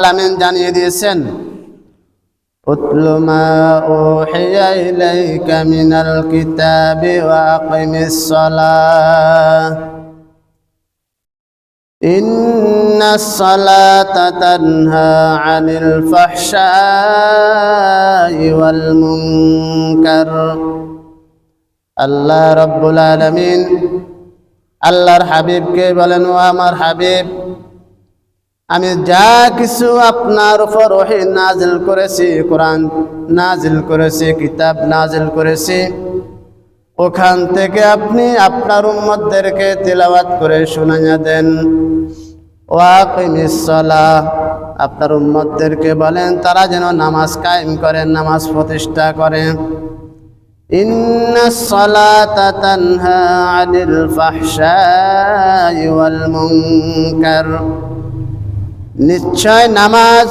আলামিন জানিয়ে দিয়েছেন উতল মা উহিয়া ইলাইকা মিনাল কিতাবি ওয়া আকিমিস সালাহ إن الصلاة تنهى عن الفحشاء والمنكر আল্লাহ রব্বুল আলমিন আল্লাহর হাবিবকে বলেন ও আমার হাবিব আমি যা কিছু আপনার উপর ওহি নাজিল করেছি, কোরআন নাজিল করেছি, কিতাব নাজিল করেছি, ওখান থেকে আপনি আপনার উম্মতদেরকে তিলাওয়াত করে শোনাইয়া দেন। আপনার উম্মতদেরকে বলেন, তারা যেন নামাজ কায়েম করেন নামাজ প্রতিষ্ঠা করে। ইন্নাস-সালাতা তানহা আনিল ফাহশাই ওয়াল মুনকার নিশ্চয় নামাজ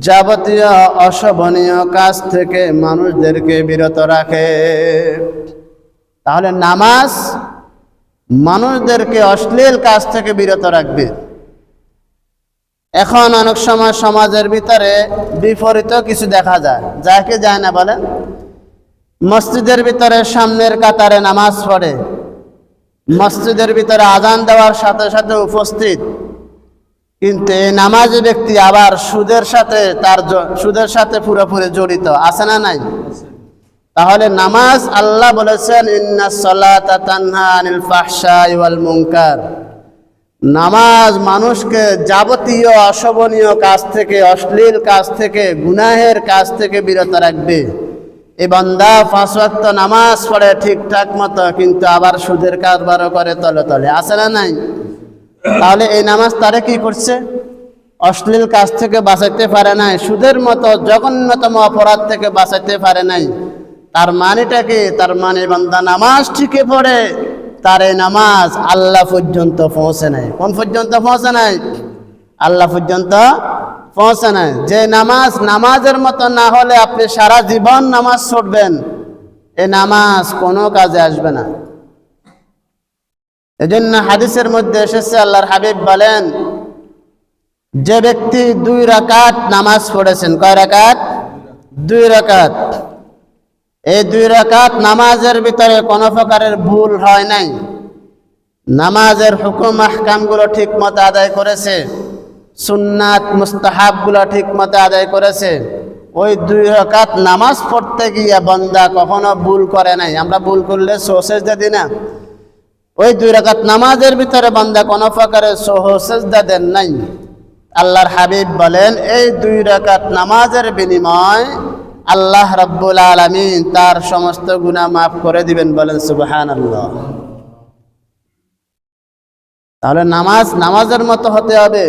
যাবতীয় অশোভনীয় কাজ থেকে মানুষদেরকে বিরত রাখে। তাহলে নামাজ মানুষদেরকে অশ্লীল কাজ থেকে বিরত রাখবে। এখন অনেক সময় সমাজের ভিতরে বিপরীত কিছু দেখা যায়। যাকে যায় না বলেন? মসজিদের ভিতরে সামনের কাতারে নামাজ পড়ে। মসজিদের ভিতরে আজান দেওয়ার সাথে সাথে উপস্থিত কিন্তু এই নামাজি ব্যক্তি আবার সুদের সাথে তার সুদের সাথে পুরোপুরি জড়িত, আছে না নাই? তাহলে নামাজ আল্লাহ বলেছেন নামাজ মানুষকে যাবতীয় অশোভনীয় কাজ থেকে, অশ্লীল কাজ থেকে, গুনাহের কাজ থেকে বিরত রাখবে। এ বন্দা পাঁচ নামাজ পড়ে ঠিকঠাক মতো, কিন্তু আবার সুদের কারবারও করে তলে তলে, আছে না নাই? তাহলে এই নামাজ তারে কি করছে? অশ্লীল কাজ থেকে বাঁচাইতে পারে নাই, সুদের মতো জঘন্যতম অপরাধ থেকে বাঁচাইতে পারে নাই। তার মানেটা কি? তার মানে বান্দা নামাজ ঠিকই পড়ে, তার এই নামাজ আল্লাহ পর্যন্ত পৌঁছে নাই। কোন পর্যন্ত পৌঁছে নাই? আল্লাহ পর্যন্ত পৌঁছে নাই। যে নামাজ নামাজের মতো না হলে আপনি সারা জীবন নামাজ ছুটবেন এই নামাজ কোনো কাজে আসবে না। এজন্য হাদিসের মধ্যে এসেছে, আল্লাহর হাবিব বলেন, যে ব্যক্তি দুই রাকাত নামাজ পড়েছেন, কয় রাকাত? দুই রাকাত। এই দুই রাকাত নামাজের ভিতরে কোনো প্রকারের ভুল হয় নাই। নামাজের হুকুম, আহকামগুলো ঠিক মতো আদায় করেছে, সুন্নাত, মুস্তাহাবগুলো ঠিক মতো আদায় করেছে। ওই দুই রাকাত নামাজ পড়তে গিয়ে বন্দা কখনো ভুল করে নাই। আমরা ভুল করলে সোসেজ দিই না। ওই দুই রাকাত নামাজের ভিতরে বান্দা কোনো প্রকারের সহসেজদা দেন নাই। আল্লাহর হাবিব বলেন, এই দুই রাকাত নামাজের বিনিময় আল্লাহ রব্বুল আলমিন তার সমস্ত গুনাহ মাফ করে দিবেন বলেন সুবহান আল্লাহ তাহলে নামাজ নামাজের মতো হতে হবে।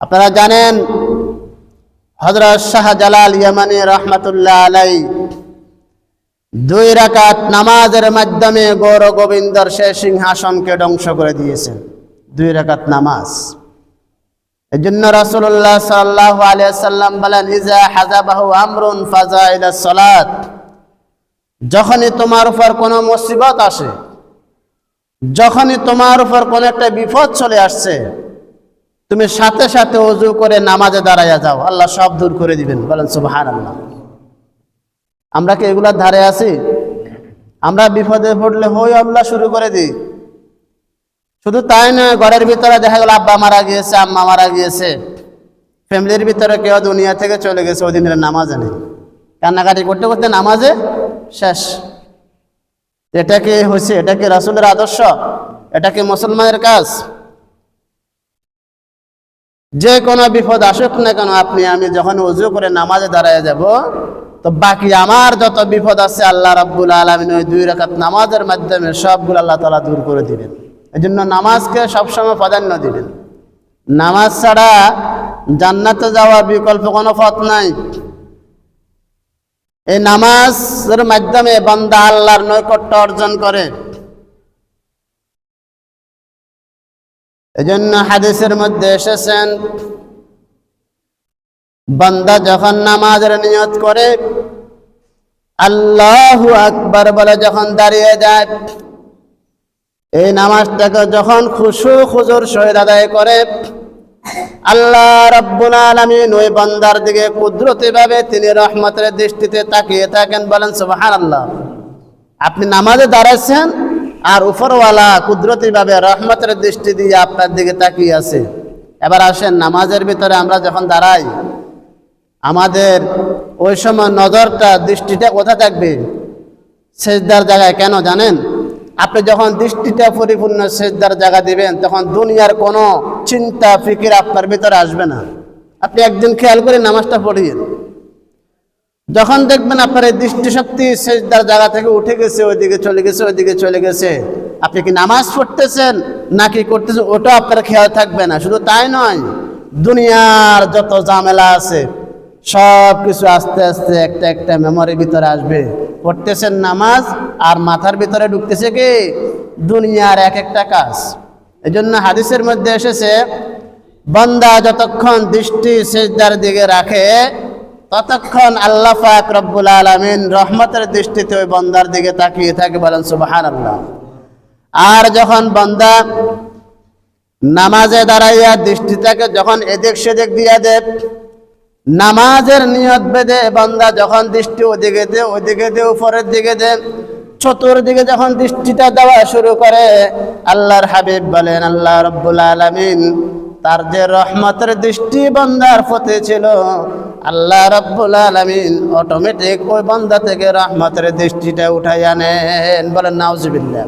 আপনারা জানেন হজরত শাহজালাল ইয়ামানি রহমতুল্লাহ আলাই দুই রাকাত নামাজের মাধ্যমে গৌর গোবিন্দর সে সিংহাসনকে ধ্বংস করে দিয়েছেন দুই রাকাত নামাজ। এই জন্য রাসুল্লাহ সাল্লাহ আলিয়াল্লাম বলেন, ইজা হাজাবাহু আমরুন ফাজা ইলা সলাত। যখনই তোমার উপর কোনো মুসিবত আসে, যখনই তোমার উপর কোনো একটা বিপদ চলে আসছে, তুমি সাথে সাথে অজু করে নামাজে দাঁড়াইয়া যাও। আল্লাহ সব দূর করে দিবেন। বলেন সুবাহান আল্লাহ আমরা কি এগুলার ধারে আছি? আমরা বিপদে পড়লে হই আল্লাহ শুরু করে দিই। শুধু তাই নয়, ঘরের ভিতরে দেখা গেল আব্বা মারা গিয়েছে, আম্মা মারা গিয়েছে। ফ্যামিলির ভিতরে কেউ দুনিয়া থেকে চলে গেছে, ওই দিনের নামাজে নেই। কান্নাকাটি করতে করতে নামাজে শেষ। এটা কি হয়েছে? এটা কি রাসুলের আদর্শ? এটা কি মুসলমানের কাজ? যে কোনো বিপদ আসুক না কেন, আপনি, আমি যখন উজু করে নামাজে দাঁড়ায় যাব তো বাকি আমার যত বিপদ আছে আল্লাহ রাব্বুল আলমিন ওই দুই রাকাত নামাজের মাধ্যমে সবগুলো আল্লাহ তালা দূর করে দিবেন। এই জন্য নামাজকে সবসময় প্রাধান্য দিবেন। নামাজ ছাড়া জান্নাতে যাওয়ার বিকল্প কোনো পথ নাই। এই নামাজের মাধ্যমে বান্দা আল্লাহর নৈকট্য অর্জন করে। এজন্য হাদিসের মধ্যে এসেছেন বান্দা যখন নামাজের নিয়ত করে, আল্লাহ আকবার বলে যখন দাঁড়িয়ে যায়, এই নামাজটাকে যখন খুশু খুজুর সহিত আদায় করে, আল্লাহ রব্বুল আলামিন ওই বান্দার দিকে কুদরতি ভাবে তিনি রহমতের দৃষ্টিতে তাকিয়ে থাকেন, বলেন, সুবহানাল্লাহ, আপনি নামাজে দাঁড়াচ্ছেন আর উপরওয়ালা কুদরতি ভাবে রহমতের দৃষ্টি দিয়ে আপনার দিকে তাকিয়ে আছে। এবার আসেন, নামাজের ভিতরে আমরা যখন দাঁড়াই আমাদের ওই সময় নজরটা, দৃষ্টিটা কোথায় থাকবে? সেজদার জায়গায় কেন জানেন? আপনি যখন দৃষ্টিটা পরিপূর্ণ সেজদার জায়গা দিবেন, তখন দুনিয়ার কোনো চিন্তা, ফিকির আপনার ভিতরে আসবে না। আপনি একদিন খেয়াল করে নামাজটা পড়িয়েন। যখন দেখবেন আপনার এই দৃষ্টিশক্তি সেজদার জায়গা থেকে উঠে গেছে, ওইদিকে চলে গেছে, ওইদিকে চলে গেছে। আপনি কি নামাজ পড়তেছেন, নাকি করতেছেন ওটা আপনার খেয়াল থাকবে না। শুধু তাই নয়, দুনিয়ার যত ঝামেলা আছে সব কিছু আস্তে আস্তে একটা একটা মেমোরির ভিতরে আসবে। পড়তেছেন নামাজ আর মাথার ভিতরে ঢুকতেছে কি? দুনিয়ার এক একটা কাজ। এই জন্য হাদিসের মধ্যে এসেছে, বন্দা যতক্ষণ দৃষ্টি সেজদার দিকে রাখে, ততক্ষণ আল্লাহ পাক রব্বুল আলমিন রহমতের দৃষ্টিতে ওই বন্দার দিকে তাকিয়ে থাকে বলেন সুবাহান আল্লাহ আর যখন বন্দা নামাজে দাঁড়াইয়া দৃষ্টিটাকে যখন এদিক সেদিক দিয়া দেব নামাজের নিয়ত বেঁধে বান্দা যখন দৃষ্টি ওদিকে দে ওদিকে দে, উপরের দিকে দে, চতুর্দিকে যখন দৃষ্টিটা দেওয়া শুরু করে, আল্লাহর হাবিব বলেন, আল্লাহ রব্বুল আলমিন, তার যে রহমতের দৃষ্টি বন্দার প্রতি ছিল, আল্লাহ রব্বুল আলমিন অটোমেটিক ওই বন্দা থেকে রহমতের দৃষ্টিটা উঠাই আনেন। বলেন, নাউজিবিল্লাহ।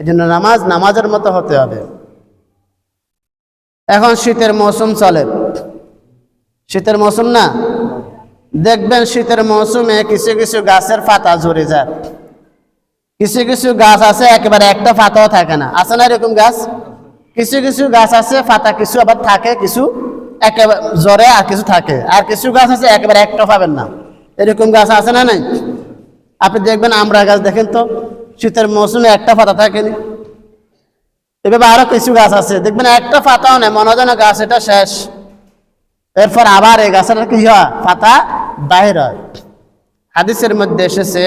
এই জন্য নামাজ নামাজের মতো হতে হবে। এখন শীতের মৌসুম চলে। শীতের মৌসুম না? দেখবেন শীতের মৌসুমে কিছু কিছু গাছের পাতা ঝরে যায়। কিছু কিছু গাছ আছে, একেবারে একটা পাতাও থাকে না। আছে না এরকম গাছ? কিছু কিছু গাছ আছে, পাতা কিছু আবার থাকে, কিছু একেবারে জ্বরে আর কিছু থাকে। আর কিছু গাছ আছে, একেবারে একটা পাবেন না। এরকম গাছ আছে না নাই? আপনি দেখবেন আমরা গাছ, দেখেন তো, শীতের মৌসুমে একটা পাতা থাকেনি। এভাবে আরও কিছু গাছ আছে। দেখবেন একটা পাতাও নেই, মনে হয় যেন গাছ এটা শেষ। এরপর আবার এই গাছের কি হয়? পাতা বাহির হাদিসের মধ্যে এসেছে,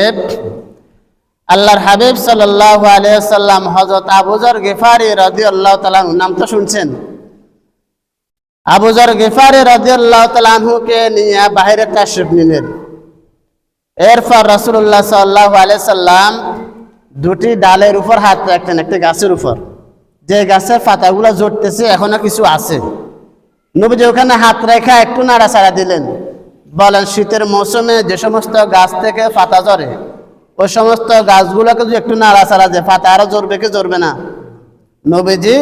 আল্লাহর হাবিব সাল্লাহ আলিয়াল্লাম হজরত আবুজর গেফারি রাজি আল্লাহ তালাহ নাম তো শুনছেন। আবুজর গেফারি রাজি আল্লাহ তালাহুকে নিয়ে বাহিরে তাশরিফ নিলেন। এরপর রসুল্লাহ সাল্লাহ আলিয়াল্লাম দুটি ডালের উপর হাত রাখতেন একটি গাছের উপর। যে গাছের পাতাগুলো জড়তেছে এখনও কিছু আছে। নবীজি ওখানে হাত রেখা একটু নাড়াচাড়া দিলেন। বলেন, শীতের মৌসুমে যে সমস্ত গাছ থেকে পাতা ঝরে ওই সমস্ত গাছগুলোকে যদি একটু নাড়াচাড়া যে পাতা আরও জ্বরবে কি জ্বরবে না? নবীজি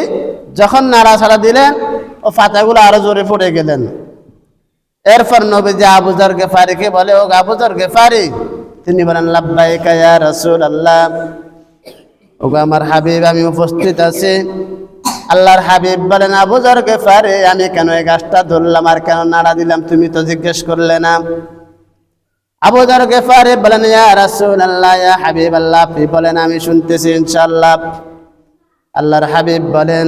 যখন নাড়াচাড়া দিলেন, ও পাতাগুলো আরও জোরে পড়ে গেলেন। এরপর নবীজি আবুজার গেফারিকে বলে, ও আবুজার গেফারি। তিনি বলেন, লাব্বাইকা ইয়া রাসূল আল্লাহ ওগো আমার হাবিব, আমি উপস্থিত আছি। আল্লাহর হাবিব বলেন আবুজার গেফারে আমি কেন এই গাছটা ধরলাম আর কেন নাড়া দিলাম? তুমি তো জিজ্ঞেস করলে না। আবুজার গেফারে বলেন, ইয়া রাসূল আল্লাহ ইয়া হাবিব আল্লাহ আপনি বলেন, আমি শুনতেছি, ইনশাআল্লাহ। আল্লাহর হাবিব বলেন,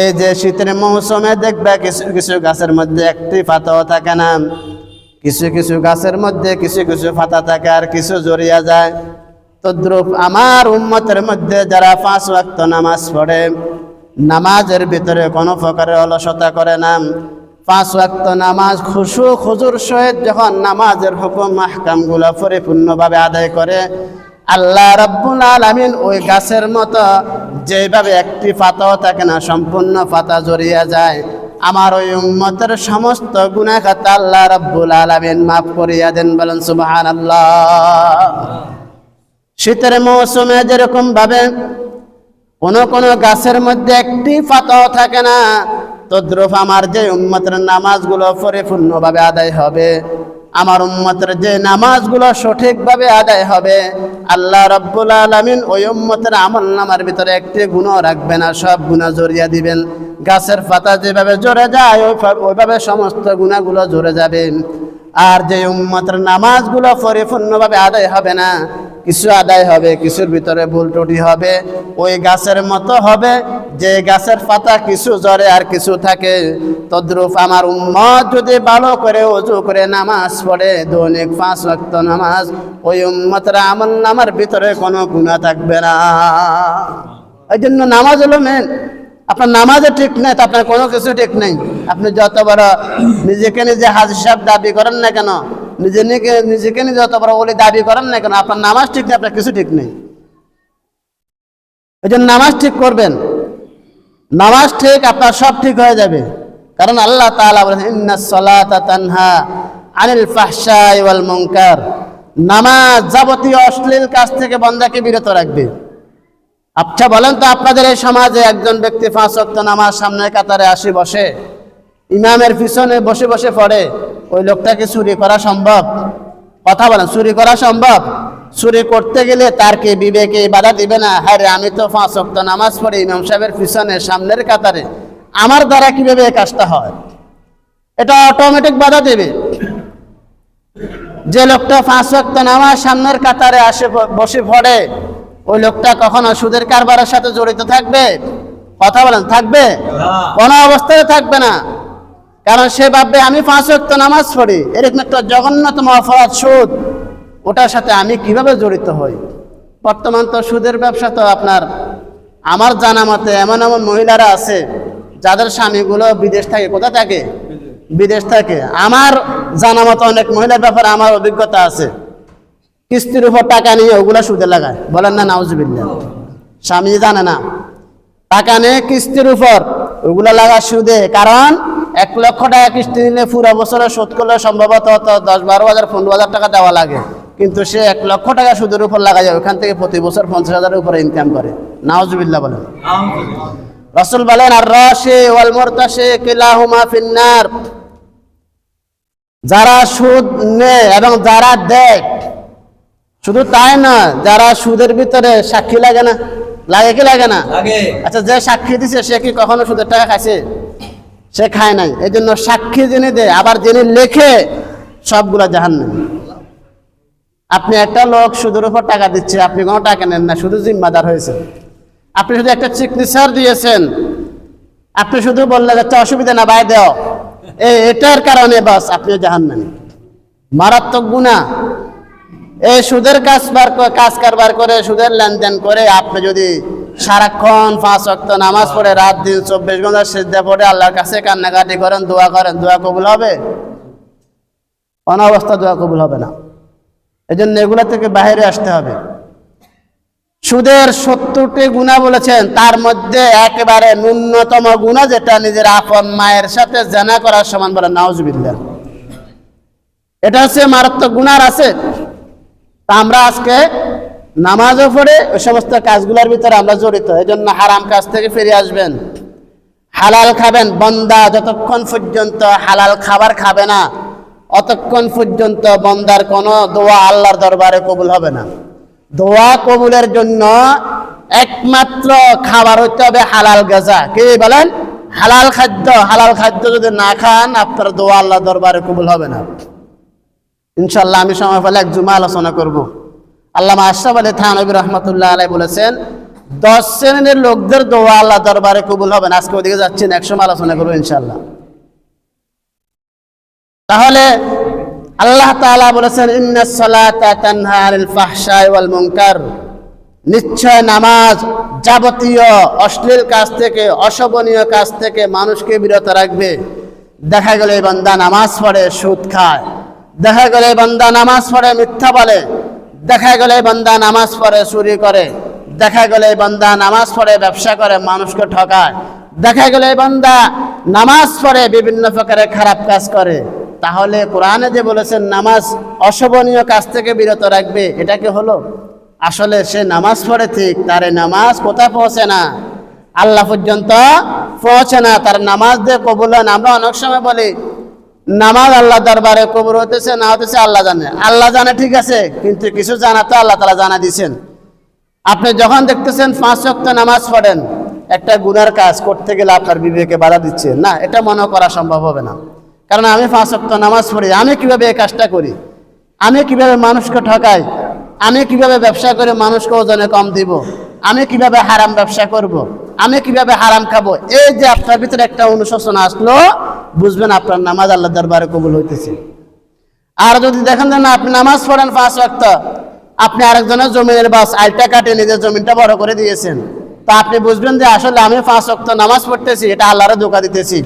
এই যে শীতের মৌসুমে দেখবে, কিছু কিছু গাছের মধ্যে একটি পাতাও থাকে না। কিছু কিছু গাছের মধ্যে কিছু কিছু পাতা থাকে আর কিছু জড়িয়া যায়। তদ্রুপ আমার উম্মতের মধ্যে যারা পাঁচ ওয়াক্ত নামাজ পড়ে নামাজের ভিতরে কোনো প্রকারের অলসতা করে না। পাঁচ ওয়াক্ত নামাজ খুশু খুজুর সহিত যখন নামাজের হুকুম, মাহকামগুলো পরিপূর্ণভাবে আদায় করে, আল্লাহ রাব্বুল আলামিন ওই গাছের মতো যেভাবে একটি পাতাও থাকে না, সম্পূর্ণ পাতা জড়িয়ে যায়। আমার ওই উম্মতের সমস্ত গুণাখাতা আল্লাহ রাব্বুল আলামিন মাফ করিয়া দেন, বলেন সুবহানাল্লাহ। শীতের মৌসুমে যেরকম ভাবে কোনো কোনো গাছের মধ্যে একটি পাতাও থাকে না। তদ্রুপ আমার যে উম্মতের নামাজগুলো পরিপূর্ণভাবে আদায় হবে, আমার উম্মতের যে নামাজগুলো সঠিকভাবে আদায় হবে, আল্লাহ রব্বুল আলমিন ওই উম্মতের আমল নামার ভিতরে একটি গুণও রাখবে না, সব গুণা জড়িয়ে দিবেন। গাছের পাতা যেভাবে জড়ে যায় ওই- ওইভাবে সমস্ত গুণাগুলো জড়ে যাবে। আর যে উম্মতের নামাজগুলো পরিপূর্ণভাবে আদায় হবে না কিছু আদায় হবে, কিছুর ভিতরে ভুল ত্রুটি হবে, ওই গাছের মতো হবে, যে গাছের পাতা কিছু জ্বরে আর কিছু থাকে। তদ্রুপ আমার উম্মত যদি ভালো করে অজু করে নামাজ পড়ে, দৈনিক পাঁচ ওয়াক্ত নামাজ, ওই উম্মতরা আমল নামার ভিতরে কোনো গুণা থাকবে না। এই জন্য নামাজ হলো মেন আপনার নামাজও ঠিক নেই আপনার কোনো কিছু ঠিক নেই। আপনি যত বড় নিজেকে নিজে হাজির সাহেব দাবি করেন না কেন নিজে নিজে নিজেকে নিজে যত বড় বলে দাবি করেন না কেন? আপনার নামাজ ঠিক নেই, আপনার কিছু ঠিক নেই। এই জন্য নামাজ ঠিক করবেন। নামাজ ঠিক, আপনার সব ঠিক হয়ে যাবে। কারণ আল্লাহ তাআলা বলেছেন ইন্নাস সালাতা তানহা আনিল ফাহশাই ওয়াল মুনকার। নামাজ যাবতীয় অশ্লীল কাজ থেকে বান্দাকে বিরত রাখবে। আচ্ছা বলেন তো আপনাদের এই সমাজে একজন ব্যক্তি পাঁচ ওয়াক্ত নামাজ সামনে কাতারে আসি, বসে। ইমামের পিছনে বসে বসে পড়ে ওই লোকটাকে চুরি করা সম্ভব? কথা বলেন চুরি করা সম্ভব? চুরি করতে গেলে তার কি বিবেকে বাধা দিবে না? হ্যাঁ রে, আমি তো পাঁচ ওয়াক্ত নামাজ পড়ি ইমাম সাহেবের পিছনে সামনের কাতারে। আমার দ্বারা কীভাবে এই কাজটা হয়? এটা অটোমেটিক বাধা দেবে। যে লোকটা পাঁচ ওয়াক্ত নামাজ সামনের কাতারে আসে বসে পড়ে ওই লোকটা কখনো সুদের কারবারের সাথে জড়িত থাকবে? কথা বলেন থাকবে? কোনো অবস্থায় থাকবে না। কারণ সে ভাববে, আমি পাঁচ ওয়াক্ত নামাজ পড়ি। এরকম একটা জঘন্যতম অপরাধ সুদ। ওটার সাথে আমি কীভাবে জড়িত হই? বর্তমান তো সুদের ব্যবসা তো আপনার, আমার জানা মতে এমন এমন মহিলারা আছে, যাদের স্বামীগুলো বিদেশ থাকে। কোথা থাকে? বিদেশ থাকে। আমার জানা মতো অনেক মহিলার ব্যাপারে আমার অভিজ্ঞতা আছে। কিস্তির উপর টাকা নিয়ে ওগুলো সুদে লাগায়। বলেন না নাউজুবিল্লা স্বামী জানে না। টাকা নিয়ে কিস্তির উপর ওগুলো লাগা সুদে। কারণ এক লক্ষ টাকা কিস্তি নিলে পুরো বছরে শোধ করলে সম্ভবত দশ বারো হাজার পনেরো হাজার টাকা দেওয়া লাগে। কিন্তু সে এক লক্ষ টাকা সুদের উপর লাগা যায় ওখান থেকে প্রতি বছর পঞ্চাশ হাজারের উপরে ইনকাম করে। নাওজুবিল্লাহ বলেন। রসুল বলেন আর রসে ওয়াল মোরতাসে কিলাহুমা ফিন্নার। যারা সুদ নেয় এবং যারা দেয় শুধু তাই না যারা সুদের ভিতরে সাক্ষী লাগে না লাগে কি লাগে না? আচ্ছা যে সাক্ষী দিছে সে কি কখনো সুদের টাকা খাইছে? সে খায় নাই। এই জন্য সাক্ষী যিনি দেয় আবার যিনি লেখে, সবগুলা জাহান আপনি একটা লোক সুদের উপর টাকা দিচ্ছে, আপনি কোনো টাকা নেন না, শুধু জিম্মাদার হয়েছে। আপনি শুধু একটা চিকিৎসার দিয়েছেন। আপনি শুধু বললেন আচ্ছা অসুবিধা না, বাই দেও। এই এটার কারণে বাস আপনি জাহান মারাত্মক গুণা। এই সুদের কাজ কাজ কারবার করে, সুদের লেনদেন করে, আপনি যদি সারাক্ষণ পাঁচ অক্ত নামাজ পড়ে, রাত দিন চব্বিশ ঘণ্টা সিদ্ধা পড়ে, আল্লাহর কাছে কান্নাকাটি করেন, দোয়া করেন, দোয়া কবুল হবে? অনাবস্থা দোয়া কবুল হবে না। এই জন্য এগুলো থেকে বাইরে আসতে হবে। সুদের সত্তরটি গুণা বলেছেন, তার মধ্যে একেবারে ন্যূনতম গুণা যেটা নিজের আপন মায়ের সাথে জানা করার সমান বলে, নাউজুবিল্লাহ। এটা হচ্ছে মারাত্মক গুণার আছে। আমরা আজকে নামাজও পড়ে, ওই সমস্ত কাজগুলোর ভিতরে আমরা জড়িত। এই জন্য হারাম কাজ থেকে ফিরে আসবেন। হালাল খাবেন, বন্দা যতক্ষণ পর্যন্ত হালাল খাবার খাবে না, অতক্ষণ পর্যন্ত বন্দার কোনো দোয়া আল্লাহর দরবারে কবুল হবে না। দোয়া কবুলের জন্য একমাত্র খাবার হতে হবে হালাল গাজা। কি বলেন? হালাল খাদ্য। হালাল খাদ্য যদি না খান, আপনার দোয়া আল্লাহ দরবারে কবুল হবে না। ইনশাল্লাহ আমি সময় পেলে এক জুমা আলোচনা করব। আল্লামা আশরাফ আলী থানবী রহমতুল্লাহ আলাই বলেছেন, দশ শ্রেণির লোকদের দোয়া আল্লাহ দরবারে কবুল হবে না। আজকে ওদিকে যাচ্ছেন এক সময় আলোচনা করব ইনশাল্লাহ তাহলে আল্লাহ তাআলা বলেছেন মুনকার। নিশ্চয় নামাজ যাবতীয় অশ্লীল কাজ থেকে, অশোভনীয় কাজ থেকে মানুষকে বিরত রাখবে। দেখা গেলে এই বান্দা নামাজ পড়ে, সুদ খায়। দেখা গেলে এই বান্দা নামাজ পড়ে, মিথ্যা বলে। দেখা গেলে বান্দা নামাজ পড়ে, চুরি করে। দেখা গেলে বান্দা নামাজ পড়ে, ব্যবসা করে, মানুষকে ঠকায়। দেখা গেলে বান্দা নামাজ পড়ে, বিভিন্ন প্রকারের খারাপ কাজ করে। তাহলে কোরআনে যে বলেছেন, নামাজ অশোভনীয় কাজ থেকে বিরত রাখবে, এটা কি হলো? আসলে সে নামাজ পড়ে ঠিক, তার নামাজ কোথায় পৌঁছে না? আল্লাহ পর্যন্ত পৌঁছে না, তার নামাজ দিয়ে কবুল। আমরা অনেক সময় বলি নামাজ আল্লাহ দরবারে কবর হতেছে না হতেছে আল্লাহ জানে। আল্লাহ জানে ঠিক আছে, কিন্তু কিছু জানা তো আল্লাহ তালা জানা দিছেন। আপনি যখন দেখতেছেন পাঁচ ওয়াক্ত নামাজ পড়েন, একটা গুনার কাজ করতে গেলে আপনার বিবেকে বাধা দিচ্ছে। না, এটা মনে করা সম্ভব হবে না। কারণ আমি পাঁচ ওয়াক্ত নামাজ পড়ি, আমি কীভাবে এই কাজটা করি? আমি কীভাবে মানুষকে ঠকাই? আমি কীভাবে ব্যবসা করে মানুষকে ওজনে কম দিব? আমি কীভাবে হারাম ব্যবসা করব। আমি কীভাবে হারাম খাব? এই যে আপনার ভিতরে একটা অনুশোচনা আসলো বুঝবেন আপনার নামাজ আল্লাহ দরবারে কবুল হইতেছে। আর যদি দেখেন যে না, আপনি নামাজ পড়েন পাঁচ ওয়াক্ত, আপনি আরেকজনের জমিনের বাস আইটা কাটে নিজের জমিনটা বড় করে দিয়েছেন। তা আপনি বুঝবেন যে আসলে আমি পাঁচ অক্ত নামাজ পড়তেছি, এটা আল্লাহরে ধোকা দিতেছি।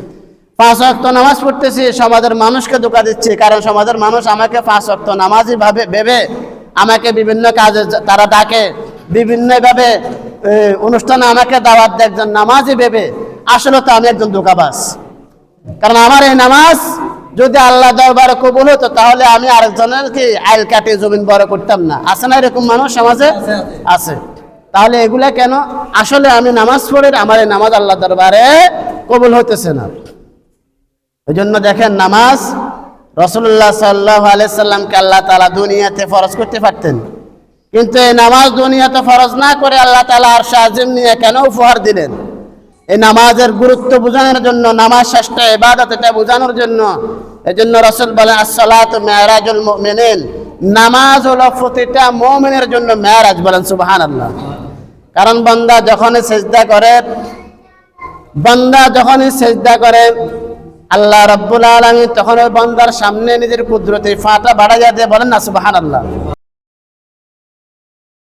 পাঁচ অক্ত নামাজ পড়তেছি, সমাজের মানুষকে ধোকা দিচ্ছি, কারণ সমাজের মানুষ আমাকে পাঁচ অক্ত নামাজই ভাবে ভেবে, আমাকে বিভিন্ন কাজে তারা ডাকে, বিভিন্নভাবে অনুষ্ঠানে আমাকে দাওয়াত দেয়, একজন নামাজই ভেবে, আসলে তো আমি একজন ধোকাবাজ। কারণ আমার এই নামাজ যদি আল্লাহ দরবারে কবুল হতো, তাহলে আমি আরেকজনের কি আইল কাটে জমিন বড় করতাম না। আছে না এরকম মানুষ সমাজে? আছে। তাহলে এগুলা কেন? আসলে আমি নামাজ পড়ে আমার এই নামাজ আল্লাহ দরবারে কবুল হতেছে না। ওই জন্য দেখেন নামাজ রসুল্লাহ সাল্লাহ আলাইসাল্লামকে আল্লাহ তালা দুনিয়াতে ফরজ করতে পারতেন। কিন্তু এই নামাজ দুনিয়াতে ফরজ না করে আল্লাহ তালা আর শাহজিম নিয়ে কেন উপহার দিলেন? এই নামাজের গুরুত্ব বোঝানোর জন্য, নামাজ শ্রেষ্ঠ ইবাদত এটা বোঝানোর জন্য এই জন্য রসুল বলেন আসসালাত মেয়ারাজুল মুমিনিন। নামাজ হলো প্রতিটা মুমিনের জন্য মেয়ারাজ বলেন সুবাহান আল্লাহ কারণ বন্দা যখনই সেজদা করে, বন্দা যখনই সেজদা করে, আল্লাহ রব্বুল আলমী তখন ওই বন্দার সামনে নিজের কুদরতি ফাটা বাড়াইয়া দিয়ে বলেন, না, সুবহানাল্লাহ।